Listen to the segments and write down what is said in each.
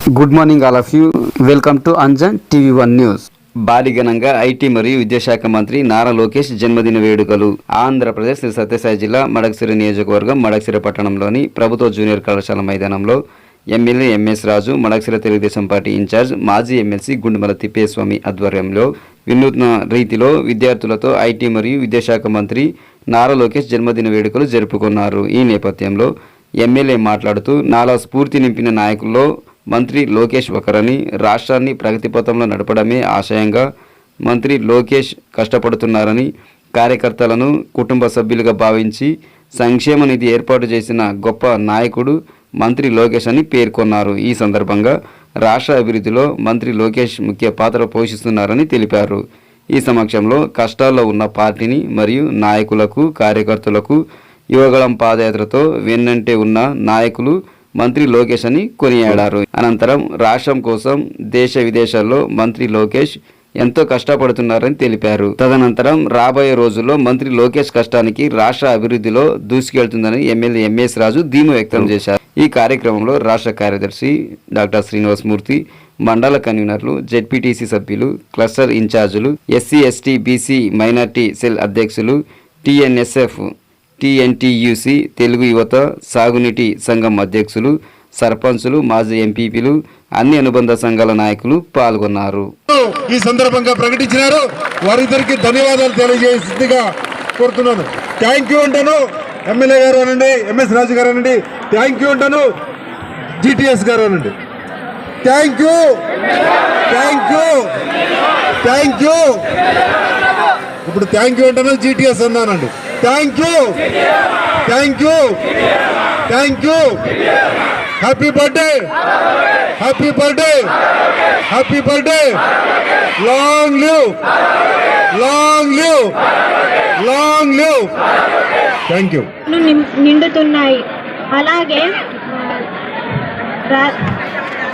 Good morning all of you welcome to Anjan TV one news భారీ ఘనంగా IT మరియు విద్యాశాఖ మంత్రి నారా లోకేష్ జన్మదిన వేడుకలు. ఆంధ్రప్రదేశ్ శ్రీ సత్యసాయి జిల్లా మడకసిరి నియోజకవర్గం మడకసిరి పట్టణంలోని ప్రభుత్వ జూనియర్ కళాశాల మైదానంలో MLA MS Raju Madakasira Telugu Desam party incharge మాజీ ఎమ్మెల్సీ గుండుమల తిప్పేస్వామి ఆధ్వర్యంలో వినూత్న రీతిలో విద్యార్థులతో ఐటీ మరియు విద్యాశాఖ మంత్రి నారా లోకేష్ జన్మదిన వేడుకలు జరుపుకున్నారు. ఈ నేపథ్యంలో ఎమ్మెల్యే మాట్లాడుతూ నాలా స్ఫూర్తి నింపిన నాయకుల్లో మంత్రి లోకేష్ ఒకరని రాష్ట్రాన్ని ప్రగతిపథంలో నడపడమే ఆశయంగా మంత్రి లోకేష్ కష్టపడుతున్నారని కార్యకర్తలను కుటుంబ సభ్యులుగా భావించి సంక్షేమ నిధి ఏర్పాటు చేసిన గొప్ప నాయకుడు మంత్రి లోకేష్ అని పేర్కొన్నారు. ఈ సందర్భంగా రాష్ట్ర అభివృద్ధిలో మంత్రి లోకేష్ ముఖ్య పాత్ర పోషిస్తున్నారని తెలిపారు. ఈ సమక్షంలో కష్టాల్లో ఉన్న పార్టీని మరియు నాయకులకు కార్యకర్తలకు యువగళం పాదయాత్రతో వెన్నంటే ఉన్న నాయకులు మంత్రి లోకేష్ అని కొనియాడారు. అనంతరం రాష్ట్రం కోసం దేశ విదేశాల్లో మంత్రి లోకేష్ ఎంతో కష్టపడుతున్నారని తెలిపారు. తదనంతరం రాబోయే రోజుల్లో మంత్రి లోకేష్ కష్టానికి రాష్ట్ర అభివృద్ధిలో దూసుకెళ్తుందని ఎమ్మెల్యే ఎంఎస్ రాజు ధీమా వ్యక్తం చేశారు. ఈ కార్యక్రమంలో రాష్ట్ర కార్యదర్శి డాక్టర్ శ్రీనివాసమూర్తి మండల కన్వీనర్లు జెడ్పీటీసీ సభ్యులు క్లస్టర్ ఇన్ఛార్జీలు SC ST BC minority cell అధ్యక్షులు టీఎన్ఎస్ఎఫ్ టీఎన్టీయూసీ తెలుగు యువత సాగునీటి సంఘం అధ్యక్షులు సర్పంచులు మాజీ ఎంపీపీలు అన్ని అనుబంధ సంఘాల నాయకులు పాల్గొన్నారు. ఈ సందర్భంగా ప్రకటించినారు. వారిద్దరికి ధన్యవాదాలు తెలియజేసిందిగా కోరుతున్నాను. థ్యాంక్ యూ అంటాను. ఎమ్మెల్యే గారు అనండి ఎంఎస్ రాజు గారు అనండి. థ్యాంక్ యూ అంటాను. జిటిఎస్ గారు అనండి. Thank you thank you thank you ఇప్పుడు థ్యాంక్ యూ అంటాను జిటిఎస్ అన్నానండి. Thank you thank you thank you happy birthday happy birthday happy birthday long live long live long live thank you నిండుతున్నాయి. అలాగే రా-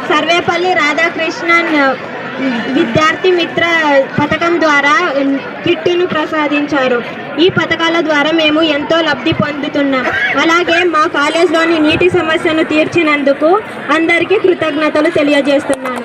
సర్వేపల్లి రాధాకృష్ణన్ విద్యార్థి మిత్ర పథకం ద్వారా కిట్టును ప్రసాదించారు. ఈ పథకాల ద్వారా మేము ఎంతో లబ్ధి పొందుతున్నాం. అలాగే మా కాలేజ్లోని నీటి సమస్యను తీర్చినందుకు అందరికీ కృతజ్ఞతలు తెలియజేస్తున్నాను.